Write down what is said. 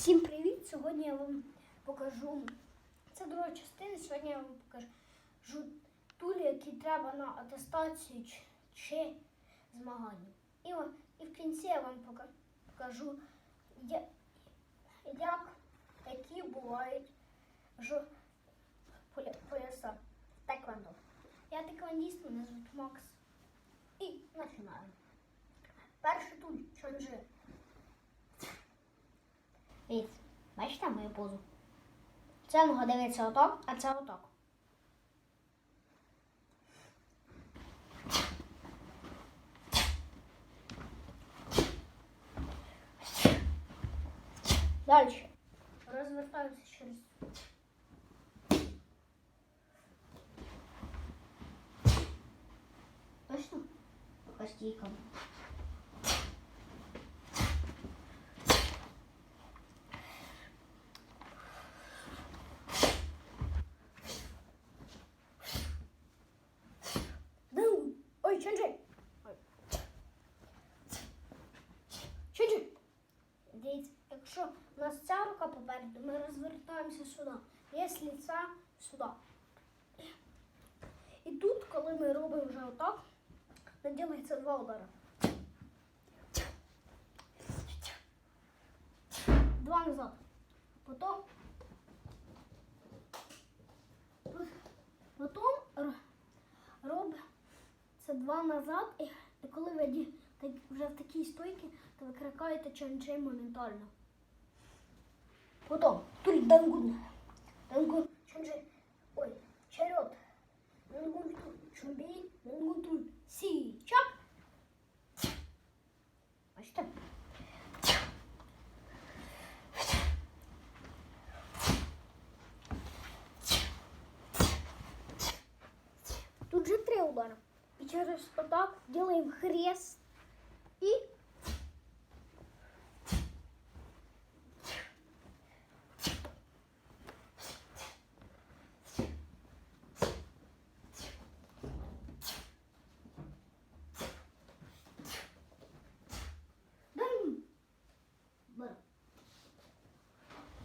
Всім привіт! Сьогодні я вам покажу. Це друга частина. Сьогодні я вам покажу тулі, які треба на атестацію чи, чи змагання. І, і в кінці я вам покажу, я- як які бувають жо- пояса теквондо. Я теквондіст, мене звуть Макс. І починаємо. Перший туль чонжи. Дивіться, бачите мою позу? Це нога дивиться отак, а це отак. Далі. Розвертаємося через. Точно? По стійкам. Якщо у нас ця рука попереду, ми розвертаємося сюди. Якщо ця сюди. І тут, коли ми робимо вже отак, наділиться два удара. Два назад. Потім Потім це два назад, і коли ви вже в такій стойці, то ви крикаєте чанчей моментально. Потім тут дангун. Дангун чанчей. Ой, черед. Дангун. Чумбей. Дангун тут. Чап. Бачите? Тут же три удара. И через вот так делаем хрест. И